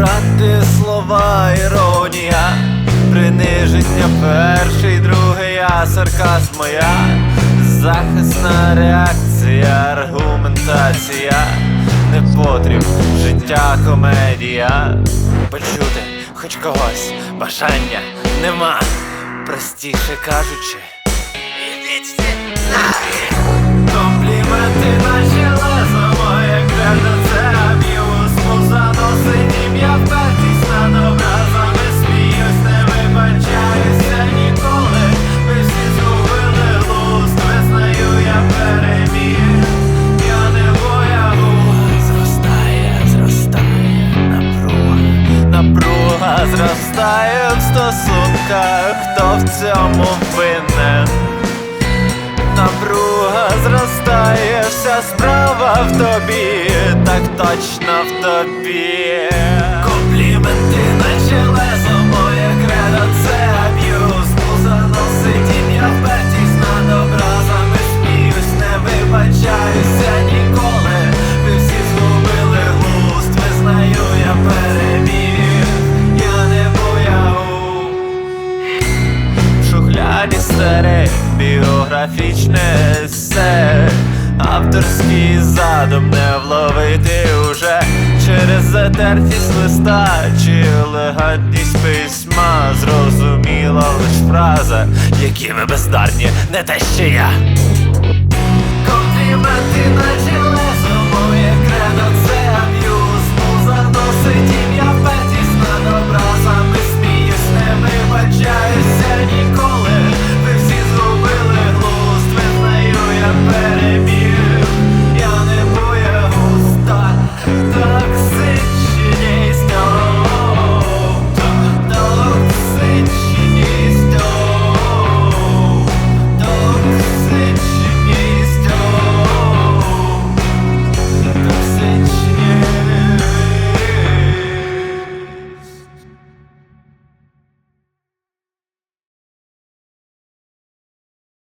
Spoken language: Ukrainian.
Брати слова, іронія, приниження перший, другий, а сарказм моя, захисна реакція, аргументація, не потріб життя, комедія. Почути хоч когось бажання нема, простіше кажучи. Зростає в стосунках Хто в цьому винен? Напруга зростає, вся справа в тобі, так точно в тобі. Компліменти шухляді старе біографічне есе. Авторський задум не вловити уже. Через затертість листа чи елегантність письма Зрозуміла лиш фраза, які ви бездарні, не те, що я